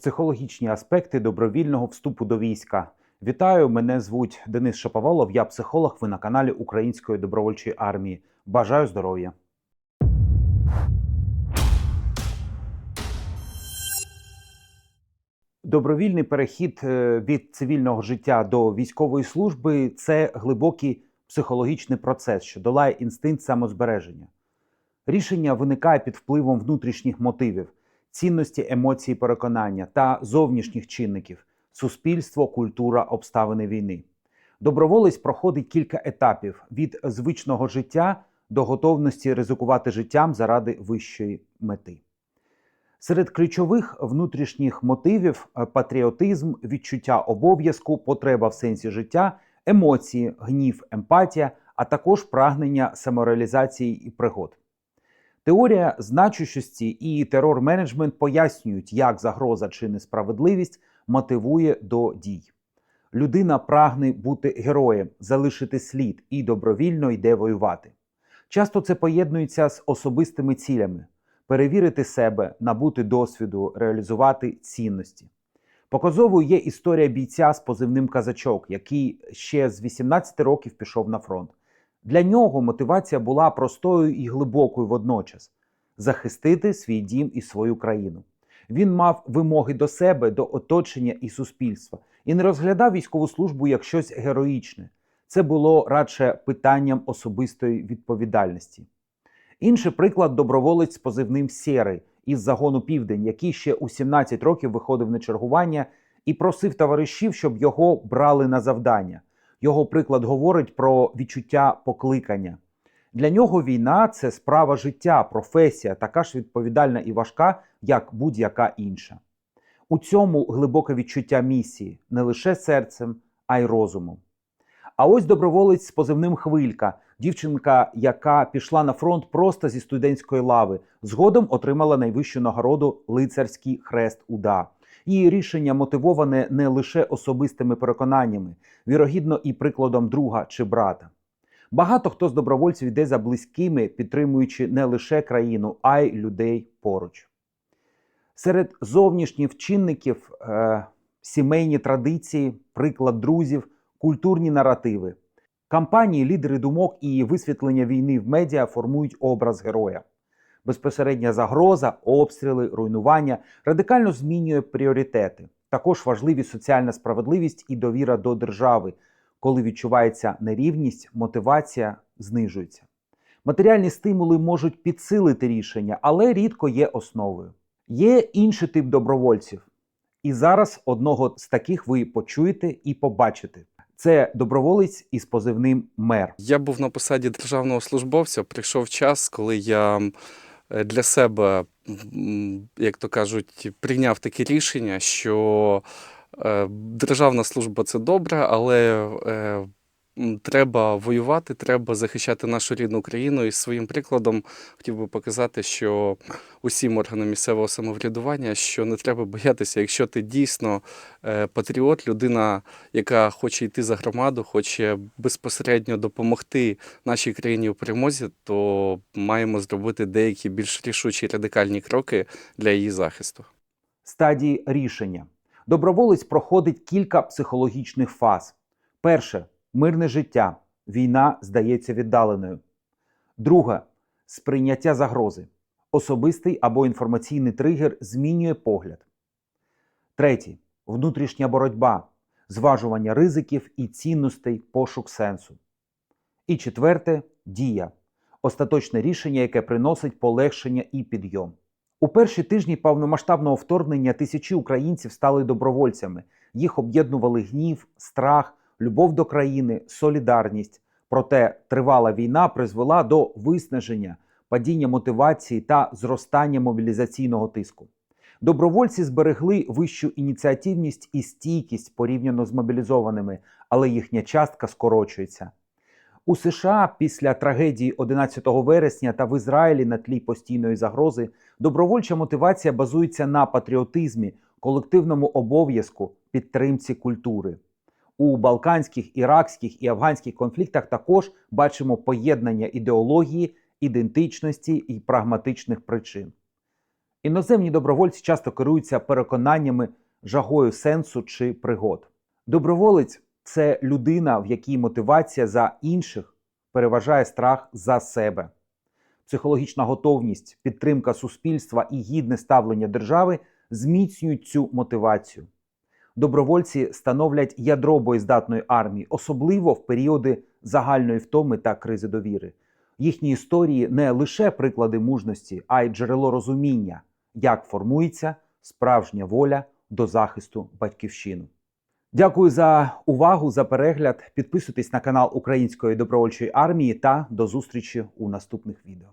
психологічні аспекти добровільного вступу до війська. Вітаю, мене звуть Денис Шаповалов, я психолог. Ви на каналі Української добровольчої армії. Бажаю здоров'я. Добровільний перехід е, від цивільного життя до військової служби це глибокий психологічний процес, що долає інстинкт самозбереження. Рішення виникає під впливом внутрішніх мотивів, цінності, емоції, переконання та зовнішніх чинників суспільство, культура, обставини війни. Доброволець проходить кілька етапів від звичного життя до готовності ризикувати життям заради вищої мети. Серед ключових внутрішніх мотивів патріотизм, відчуття обов'язку, потреба в сенсі життя, емоції, гнів, емпатія, а також прагнення самореалізації і пригод. Теорія значущості і терор-менеджмент пояснюють, як загроза чи несправедливість мотивує до дій. Людина прагне бути героєм, залишити слід і добровільно йде воювати. Часто це поєднується з особистими цілями перевірити себе, набути досвіду, реалізувати цінності. Показовою є історія бійця з позивним казачок, який ще з 18 років пішов на фронт. Для нього мотивація була простою і глибокою водночас захистити свій дім і свою країну. Він мав вимоги до себе, до оточення і суспільства і не розглядав військову службу як щось героїчне. Це було радше питанням особистої відповідальності. Інший приклад доброволець з позивним Сєрий із загону Південь, який ще у 17 років виходив на чергування і просив товаришів, щоб його брали на завдання. Його приклад говорить про відчуття покликання. Для нього війна це справа життя, професія, така ж відповідальна і важка, як будь-яка інша. У цьому глибоке відчуття місії не лише серцем, а й розумом. А ось доброволець з позивним Хвилька, дівчинка, яка пішла на фронт просто зі студентської лави, згодом отримала найвищу нагороду лицарський хрест уда. Її рішення мотивоване не лише особистими переконаннями, вірогідно і прикладом друга чи брата. Багато хто з добровольців йде за близькими, підтримуючи не лише країну, а й людей поруч. Серед зовнішніх чинників е, сімейні традиції, приклад друзів, культурні наративи. Кампанії, лідери думок і висвітлення війни в медіа формують образ героя. Безпосередня загроза, обстріли, руйнування радикально змінює пріоритети. Також важливі соціальна справедливість і довіра до держави. Коли відчувається нерівність, мотивація знижується. Матеріальні стимули можуть підсилити рішення, але рідко є основою. Є інший тип добровольців. І зараз одного з таких ви почуєте і побачите. Це доброволець із позивним мер. Я був на посаді державного службовця. Прийшов час, коли я для себе, як то кажуть, прийняв таке рішення, що е, державна служба це добре, але е, треба воювати, треба захищати нашу рідну країну. І своїм прикладом хотів би показати, що усім органам місцевого самоврядування, що не треба боятися, якщо ти дійсно е, патріот, людина, яка хоче йти за громаду, хоче безпосередньо допомогти нашій країні у перемозі, то маємо зробити деякі більш рішучі радикальні кроки для її захисту. Стадії рішення. Доброволець проходить кілька психологічних фаз. Перше мирне життя. Війна здається віддаленою. Друге сприйняття загрози. Особистий або інформаційний тригер змінює погляд. Третє внутрішня боротьба, зважування ризиків і цінностей, пошук сенсу. І четверте дія. Остаточне рішення, яке приносить полегшення і підйом. У перші тижні повномасштабного вторгнення тисячі українців стали добровольцями. Їх об'єднували гнів, страх, любов до країни, солідарність. Проте тривала війна призвела до виснаження, падіння мотивації та зростання мобілізаційного тиску. Добровольці зберегли вищу ініціативність і стійкість порівняно з мобілізованими, але їхня частка скорочується. У США після трагедії 11 вересня та в Ізраїлі на тлі постійної загрози добровольча мотивація базується на патріотизмі, колективному обов'язку, підтримці культури. У балканських, іракських і афганських конфліктах також бачимо поєднання ідеології, ідентичності і прагматичних причин. Іноземні добровольці часто керуються переконаннями, жагою сенсу чи пригод. Доброволець це людина, в якій мотивація за інших переважає страх за себе. Психологічна готовність, підтримка суспільства і гідне ставлення держави зміцнюють цю мотивацію. Добровольці становлять ядро боєздатної армії, особливо в періоди загальної втоми та кризи довіри. Їхні історії не лише приклади мужності, а й джерело розуміння, як формується справжня воля до захисту батьківщини. Дякую за увагу, за перегляд. Підписуйтесь на канал Української добровольчої армії та до зустрічі у наступних відео.